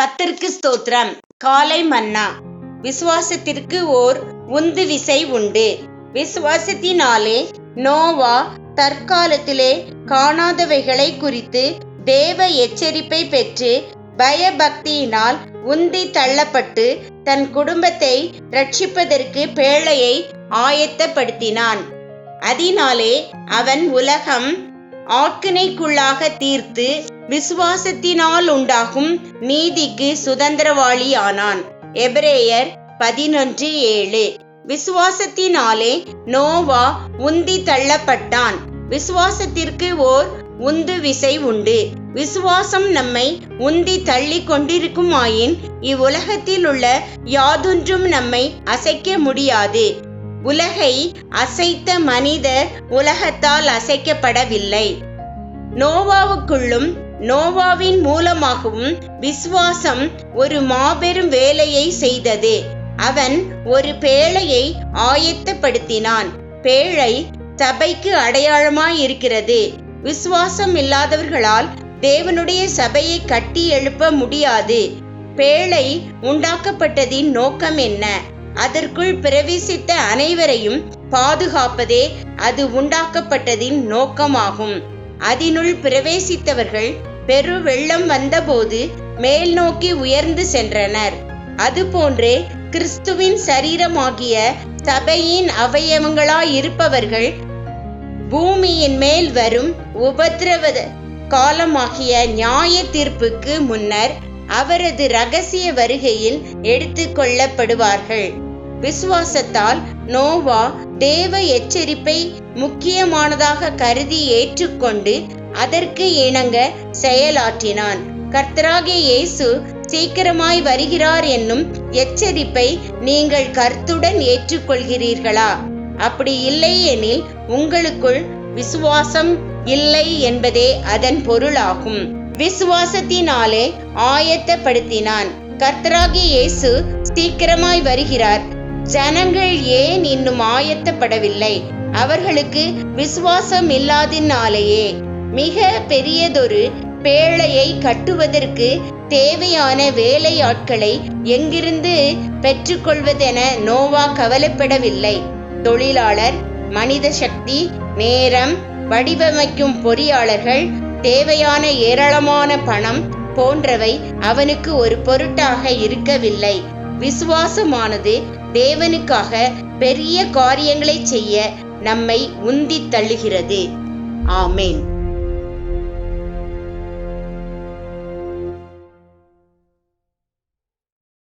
கத்திற்கு ஸ்தோத்திரம். காலை மன்னா. விசுவாசத்திற்கு ஓர் உந்து விசை உண்டு. விசுவாசத்தினாலே நோவா தற்காலத்திலே காணாதவைகளை குறித்து தேவ எச்சரிப்பை பெற்று பயபக்தியினால் உந்தி தள்ளப்பட்டு தன் குடும்பத்தை ரட்சிப்பதற்கு பேழையை ஆயத்தப்படுத்தினான். அதனாலே அவன் உலகம் ஆக்கினைக்குள்ளாக தீர்த்து விசுவாசத்தினால் உண்டாகும் நீதிக்கு சுதந்திரவாளி ஆனான் எபிரேயர் பதினொன்று ஏழு. விசுவாசத்தினாலே நோவா உந்தி தள்ளப்பட்டான். விசுவாசத்திற்கு ஓர் உந்து விசை உண்டு. விசுவாசம் நம்மை உந்தி தள்ளி கொண்டிருக்குமாயின் இவ்வுலகத்தில் உள்ள யாதொன்றும் நம்மை அசைக்க முடியாது. உலகை அசைத்த மனிதர் உலகத்தால் அசைக்கப்படவில்லை. நோவாவுக்குள்ளும் நோவாவின் மூலமாகவும் விசுவாசம் ஒரு மாபெரும் வேலையை செய்தது. அவன் ஒரு பேழையை ஆயத்தப்படுத்தினான். பேழை சபைக்கு அடையாளமாய் இருக்கிறது விசுவாசம் இல்லாதவர்களால் தேவனுடைய சபையை கட்டி எழுப்ப முடியாது. பேழை உண்டாக்கப்பட்டதின் நோக்கம் என்ன? அதற்குள் பிரவேசித்த அனைவரையும் பாதுகாப்பதே அது உண்டாக்கப்பட்டதின் நோக்கமாகும். அதனுள் பிரவேசித்தவர்கள் பெரு வெள்ளம் வந்தபோது மேல் நோக்கி உயர்ந்து சென்றனர். அதுபோன்றே கிறிஸ்துவின் சரீரமாகிய சபையின் அவயவங்களாயிருப்பவர்கள் பூமியின் மேல் வரும் உபத்திரவ காலமாகிய நியாய தீர்ப்புக்கு முன்னர் அவரது ரகசிய வருகையில் எடுத்துக்கொள்ளப்படுவார்கள் விசுவாசத்தால் நோவா தேவ எச்சரிப்பை முக்கியமானதாக கருதி ஏற்றுக்கொண்டு அதற்கு இணங்க செயலாற்றினான். கர்த்தராகிய இயேசு சீக்கிரமாய் வருகிறார் என்னும் எச்சரிப்பை நீங்கள் கருத்துடன் ஏற்றுக்கொள்கிறீர்களா? அப்படி இல்லை எனில் உங்களுக்குள் விசுவாசம் இல்லை என்பதே அதன் பொருளாகும். விசுவாசத்தினாலே ஆயத்தப்படுத்தினான். கர்த்தராகி இயேசு சீக்கிரமாய் வருகிறார். ஜனங்கள் ஏன் இன்னும் ஆயத்தப்படவில்லை? அவர்களுக்கு விசுவாசம் இல்லாதினாலேயே மிக பெரியதொரு பேழையை கட்டுவதற்கு தேவையான வேலையாட்களை எங்கிருந்து பெற்றுக்கொள்வதென நோவா கவலைப்படவில்லை. தொழிலாளர் மனித சக்தி நேரம் வடிவமைக்கும் பொறியாளர்கள் தேவையான ஏராளமான பணம் போன்றவை அவனுக்கு ஒரு பொருட்டாக இருக்கவில்லை. விசுவாசமானது தேவனுக்காக பெரிய காரியங்களை செய்ய நம்மை உந்தித் தள்ளுகிறது ஆமேன்.